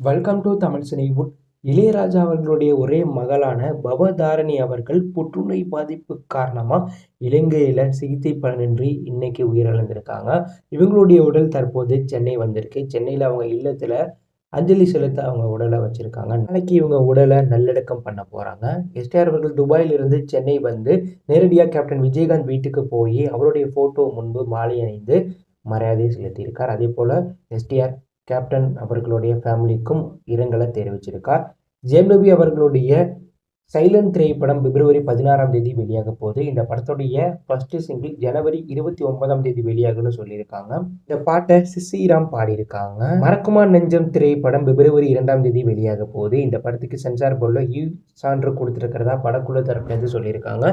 Welcome to Tamil cinewood Ilaiyaraaja அவர்களுடைய ஒரே மகளான பவதாரணி அவர்கள் புற்றுநோய் பாதிப்பு காரணமாக இலங்கையில் சிகிச்சை பலனின்றி இன்னைக்கு உயிரிழந்திருக்காங்க. இவங்களுடைய உடல் தற்போது சென்னை வந்திருக்கு. சென்னையில் அவங்க இல்லத்தில் அஞ்சலி செலுத்த அவங்க உடலை வச்சுருக்காங்க. நாளைக்கு இவங்க உடலை நல்லடக்கம் பண்ண போகிறாங்க எஸ்டிஆர் அவர்கள் துபாயிலிருந்து சென்னை வந்து நேரடியாக கேப்டன் விஜயகாந்த் வீட்டுக்கு போய் அவருடைய ஃபோட்டோ முன்பு மாலை அணிந்து மரியாதை செலுத்தியிருக்கார். அதே போல் எஸ்டிஆர் கேப்டன் அவர்களுடைய ஃபேமிலிக்கும் இரங்கலை தெரிவிச்சிருக்கார். ஜேம் ரவி அவர்களுடைய சைலண்ட் திரைப்படம் பிப்ரவரி பதினாறாம் தேதி வெளியாக போகுது. இந்த படத்துடைய ஃபர்ஸ்ட் சிங்கிள் ஜனவரி இருபத்தி ஒன்பதாம் தேதி வெளியாகும்னு சொல்லியிருக்காங்க. இந்த பாட்டை சிசிராம் பாடியிருக்காங்க. மறக்குமா நெஞ்சம் திரைப்படம் பிப்ரவரி இரண்டாம் தேதி வெளியாக போகுது. இந்த படத்துக்கு சென்சார் போர்டில் யூ சான்று கொடுத்துருக்கிறதா படக்குழு தரப்புலேருந்து சொல்லியிருக்காங்க.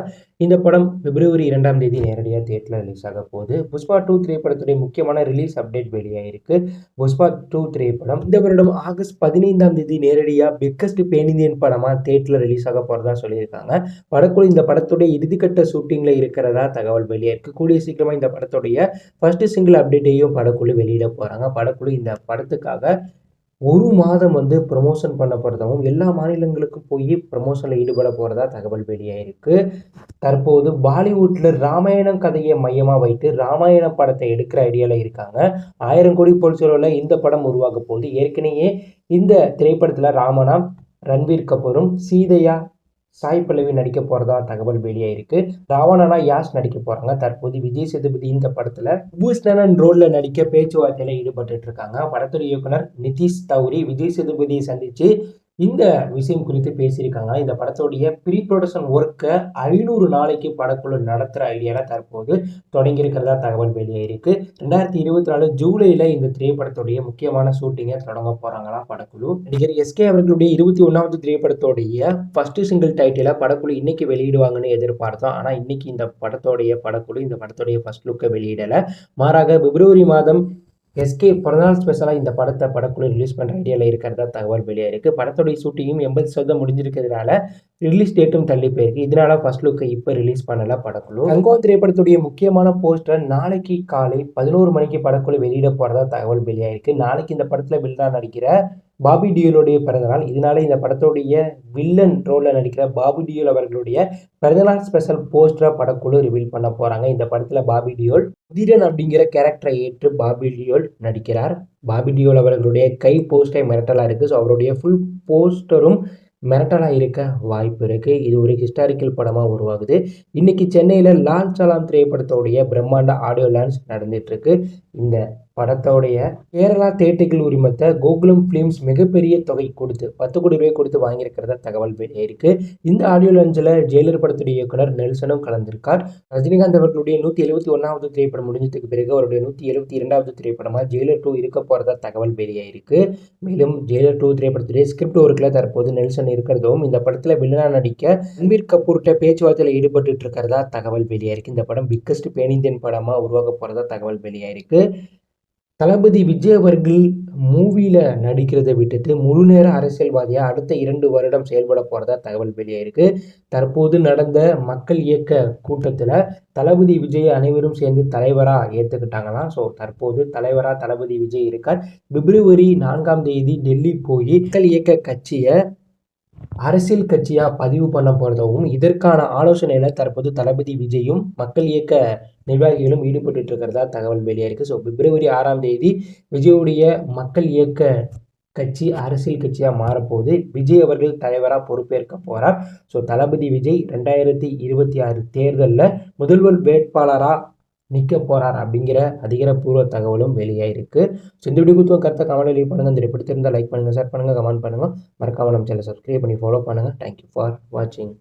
இந்த படம் பிப்ரவரி இரண்டாம் தேதி நேரடியாக தேட்டரில் ரிலீஸ் ஆக போகுது. புஷ்பா டூ திரைப்படத்துடைய முக்கியமான ரிலீஸ் அப்டேட் வெளியாகிருக்கு புஷ்பா டூ திரைப்படம். இந்த வருடம் ஆகஸ்ட் பதினைந்தாம் தேதி நேரடியாக பிக்கஸ்ட் பேன் இந்தியன் படமாக தேட்டரில் ரிலீஸ் ஆக போகிறதா சொல்லியிருக்காங்க. படக்குழு இந்த படத்துடைய இறுதிக்கட்ட ஷூட்டிங்கில் இருக்கிறதா தகவல் வெளியாயிருக்கு கூடிய சீக்கிரமாக இந்த படத்துடைய ஃபர்ஸ்ட் சிங்கிள் அப்டேட்டையும் படக்குழு வெளியிட போகிறாங்க படக்குழு இந்த படத்துக்காக ஒரு மாதம் வந்து ப்ரமோஷன் பண்ண போகிறதாகவும் எல்லா மாநிலங்களுக்கும் போய் ப்ரமோஷனில் ஈடுபட போகிறதா தகவல் வெளியாயிருக்கு. தற்போது பாலிவுட்டில் ராமாயணம் கதையை மையமாக வைத்து ராமாயணம் படத்தை எடுக்கிற ஐடியாவில் இருக்காங்க. ஆயிரம் கோடி பொலிச்சொலில் இந்த படம் உருவாக போகுது. ஏற்கனவே இந்த திரைப்படத்தில் ராமனா ரன்வீர் கபூரும் சீதையா சாய் பல்லவி நடிக்க போகிறதா தகவல் வெளியாயிருக்கு ராவணனா யாஷ் நடிக்க போகிறாங்க தற்போது விஜய் சேதுபதி இந்த படத்தில் பூஷ்ணன் ரோலில் நடிக்க பேச்சுவார்த்தையில் ஈடுபட்டு இருக்காங்க. படத்துறை இயக்குனர் நிதிஷ் தௌரி விஜய் சேதுபதியை சந்தித்து இந்த விஷயம் குறித்து பேசியிருக்காங்க. இந்த படத்துடைய ப்ரீ ப்ரொடக்ஷன் ஒர்க்கை ஐநூறு நாளைக்கு படக்குழு நடத்துகிற ஐடியாவில் தற்போது தொடங்கியிருக்கிறதா தகவல் வெளியாயிருக்கு ரெண்டாயிரத்தி இருபத்தி நாலு ஜூலையில் இந்த திரைப்படத்துடைய முக்கியமான ஷூட்டிங்கை தொடங்க போகிறாங்களா படக்குழு. நடிகர் எஸ்கே அவர்களுடைய இருபத்தி ஒன்றாவது திரைப்படத்துடைய ஃபர்ஸ்ட் சிங்கிள் டைட்டிலை படக்குழு இன்னைக்கு வெளியிடுவாங்கன்னு எதிர்பார்த்தோம். ஆனால் இன்னைக்கு இந்த படத்தோடைய படக்குழு இந்த படத்துடைய ஃபர்ஸ்ட் லுக்கை வெளியிடலை. மாறாக பிப்ரவரி மாதம் எஸ்கே பிறந்தநாள் ஸ்பெஷலாக இந்த படத்தை படக்குழு ரிலீஸ் பண்ணுற ஐடியாவில் இருக்கிறதா தகவல் வெளியாக இருக்குது படத்துடைய ஷூட்டிங்கும் எண்பது சதவீதம் முடிஞ்சிருக்கிறதுனால ரிலீஸ் டேட்டும் தள்ளி போயிருக்கு. இதனால ஃபர்ஸ்ட் லுக்கை இப்போ ரிலீஸ் பண்ணல படக்குழு. தங்கோன் திரைப்படத்துடைய முக்கியமான போஸ்டர் நாளைக்கு காலை பதினோரு மணிக்கு படக்குழு வெளியிட போகிறதா தகவல் வெளியாயிருக்கு. நாளைக்கு இந்த படத்தில் வில்லா நடிக்கிற பாபி டியோலுடைய பிறந்தநாள். இதனால இந்த படத்துடைய வில்லன் ரோலில் நடிக்கிற பாபி டியோல் அவர்களுடைய பிறந்தநாள் ஸ்பெஷல் போஸ்டராக படக்குழு ரிவீல் பண்ண போகிறாங்க இந்த படத்தில் பாபி டியோல் உதிரன் அப்படிங்கிற கேரக்டரை ஏற்று பாபி டியோல் நடிக்கிறார். பாபி டியோல் அவர்களுடைய கை போஸ்டரை மிரட்டலாக இருக்குது ஸோ அவருடைய ஃபுல் போஸ்டரும் மிரட்டலாக இருக்க வாய்ப்பு இருக்குது இது ஒரு ஹிஸ்டாரிக்கல் படமாக உருவாகுது. இன்றைக்கி சென்னையில் லால் சலாம் திரைப்படத்தோடைய பிரம்மாண்ட ஆடியோ லான்ச் நடந்துகிட்ருக்கு இந்த படத்தோடைய கேரளா தேட்டைகள் உரிமத்தை கோகுலம் ஃபிலிம்ஸ் மிகப்பெரிய தொகை கொடுத்து பத்து கோடி ரூபாய் கொடுத்து வாங்கியிருக்கிறத தகவல் வெளியாயிருக்கு இந்த ஆடியோ லஞ்சில் ஜெயிலர் படத்துடைய இயக்குனர் நெல்சனும் கலந்திருக்கார். ரஜினிகாந்த் அவர்களுடைய நூற்றி எழுபத்தி ஒன்றாவது திரைப்படம் முடிஞ்சதுக்கு பிறகு அவருடைய நூற்றி எழுபத்தி இரண்டாவது திரைப்படமாக ஜெயிலர் டூ இருக்க போகிறதா தகவல் வெளியாயிருக்கு மேலும் ஜெயிலர் டூ திரைப்படத்துடைய ஸ்கிரிப்ட் ஒர்க்கில் தற்போது நெல்சன் இருக்கிறதும் இந்த படத்தில் வில்லனா நடிக்க ரன்பீர் கபூர்கிட்ட பேச்சுவார்த்தையில் ஈடுபட்டு இருக்கிறதா தகவல் வெளியாயிருக்கு இந்த படம் பிக்கஸ்ட் பேன் இந்தியன் படமாக உருவாக போகிறதா தகவல் வெளியாயிருக்கு தளபதி விஜய் அவர்கள் மூவியில் நடிக்கிறத விட்டுட்டு முழு நேர அரசியல்வாதியாக அடுத்த இரண்டு வருடம் செயல்பட போகிறதா தகவல் வெளியாயிருக்கு தற்போது நடந்த மக்கள் இயக்க கூட்டத்தில் தளபதி விஜய் அனைவரும் சேர்ந்து தலைவராக ஏற்றுக்கிட்டாங்களாம் ஸோ தற்போது தலைவராக தளபதி விஜய் இருக்கார். பிப்ரவரி நான்காம் தேதி டெல்லி போய் மக்கள் இயக்க கட்சியை அரசியல் கட்சியாக பதிவு பண்ண போகிறதாகவும் இதற்கான ஆலோசனையில் தற்போது தளபதி விஜயும் மக்கள் இயக்க நிர்வாகிகளும் ஈடுபட்டு இருக்கிறதா தகவல் வெளியாக ஸோ பிப்ரவரி ஆறாம் தேதி விஜயுடைய மக்கள் இயக்க கட்சி அரசியல் கட்சியாக மாறப்போகுது. விஜய் அவர்கள் தலைவராக பொறுப்பேற்க போகிறார் ஸோ தளபதி விஜய் ரெண்டாயிரத்தி இருபத்தி ஆறு தேர்தலில் முதல்வர் வேட்பாளராக நிற்க போகிறார் அப்படிங்கிற அதிகாரப்பூர்வ தகவலும் வெளியாயிருக்கு ஸோ இந்த வீடியோ கருத்தை கமெண்ட் லீவ் பண்ணுங்கள் இந்த பிடித்திருந்தால் லைக் பண்ணுங்கள் ஷேர் பண்ணுங்கள் கமெண்ட் பண்ணுங்கள் மறக்காமல் நம்ம சேனல் சப்ஸ்கிரைப் பண்ணி ஃபாலோ பண்ணுங்கள் தேங்க்யூ ஃபார் வாட்சிங்